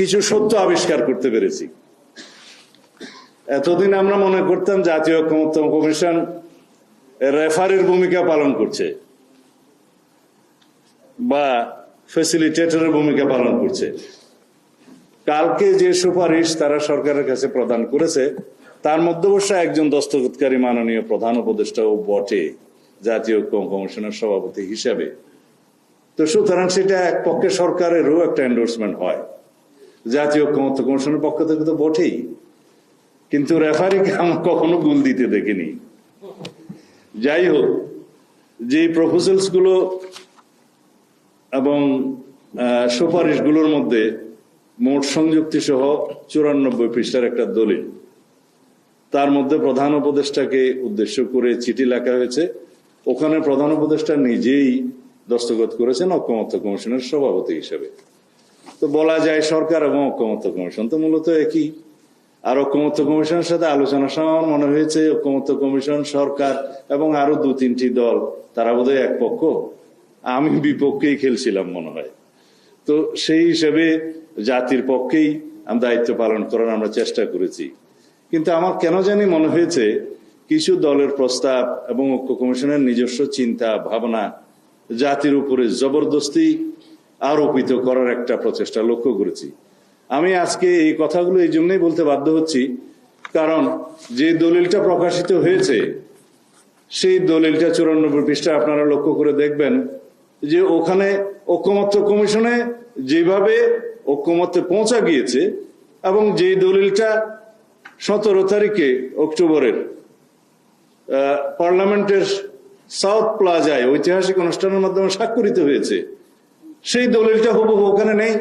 কিছু সত্য আবিষ্কার করতে পেরেছি। এতদিন আমরা মনে করতাম জাতীয় ঐক্যমত্য কমিশন রেফারির ভূমিকা পালন করছে বা ফেসিলিটেটরের ভূমিকা পালন করছে। কালকে যে সুপারিশ তারা সরকারের কাছে প্রদান করেছে, তার মধ্যে অবশ্য একজন দস্তখতকারী মাননীয় প্রধান উপদেষ্টাও বটে জাতীয় ঐক্য কমিশনের সভাপতি হিসাবে। তো সুতরাং সেটা এক পক্ষে সরকারেরও একটা এন্ডোর্সমেন্ট হয়। জাতীয় ঐক্যমত্য কমিশনের পক্ষ থেকে তো বটেই। কিন্তু রেফারিকে কখনো গুল দিতে দেখিনি। যাই হোক যে প্রপোজালসগুলো এবং আহ, সুপারিশগুলোর মধ্যে মোট সংযুক্তি সহ চুরানব্বই পৃষ্ঠার একটা দলিল। তার মধ্যে প্রধান উপদেষ্টাকে উদ্দেশ্য করে চিঠি লেখা হয়েছে। ওখানে প্রধান উপদেষ্টা নিজেই দস্তখত করেছেন ঐক্যমত্য কমিশনের সভাপতি হিসেবে। তো বলা যায় সরকার এবং ঐক্যমত্য কমিশন। তো মূলত একই। আর ঐক্যমত্য কমিশনের সাথে আলোচনার সময় আমার মনে হয়েছে, ঐক্যমত্য কমিশন, সরকার এবং আরও দু তিনটি দল, তারা বোধহয় এক পক্ষ। আমি বিপক্ষেই খেলছিলাম মনে হয়। তো সেই হিসেবে জাতির পক্ষেই আমি দায়িত্ব পালন করার আমরা চেষ্টা করেছি। কিন্তু আমার কেন জানি মনে হয়েছে, কিছু দলের প্রস্তাব এবং ঐক্য কমিশনের নিজস্ব চিন্তা, ভাবনা জাতির উপরে জবরদস্তি আরোপিত করার একটা প্রচেষ্টা লক্ষ্য করেছি। আমি আজকে এই কথাগুলো এই জন্যই বলতে বাধ্য হচ্ছি, কারণ যে দলিলটা প্রকাশিত হয়েছে, সেই দলিলটা চুরানব্বই পৃষ্ঠা আপনারা লক্ষ্য করে দেখবেন যে ওখানে ঐক্যমত্য কমিশনে যেভাবে ঐক্যমত্যে পৌঁছা গিয়েছে এবং যে দলিলটা সতেরো তারিখে অক্টোবরের পার্লামেন্টের সাউথ প্লাজায় ঐতিহাসিক অনুষ্ঠানের মাধ্যমে স্বাক্ষরিত হয়েছে সেই দলিলটা হুবহু ওখানে নেই।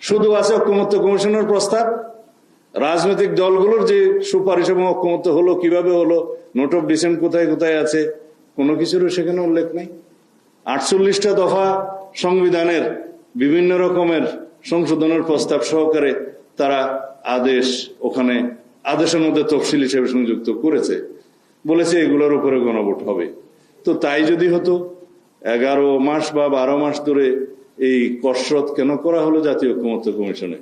শুধু আছে ঐক্যমত্য কমিশনের প্রস্তাব। রাজনৈতিক দলগুলোর যে সুপারিশ এবং ঐক্যমত্য হলো, কীভাবে হলো, নোট অফ ডিসেন্ট কোথায় কোথায় আছে, কোনো কিছুরও সেখানে উল্লেখ নেই। আটচল্লিশটা দফা সংবিধানের বিভিন্ন রকমের সংশোধনের প্রস্তাব সহকারে তারা আদেশ ওখানে, আদেশের মধ্যে তফসিল হিসেবে সংযুক্ত করেছে। বলেছে এগুলোর উপরে গণভোট হবে। তো তাই যদি হতো এগারো মাস বা বারো মাস ধরে এই কসরত কেন করা হলো জাতীয় ঐক্যমত্য কমিশনে?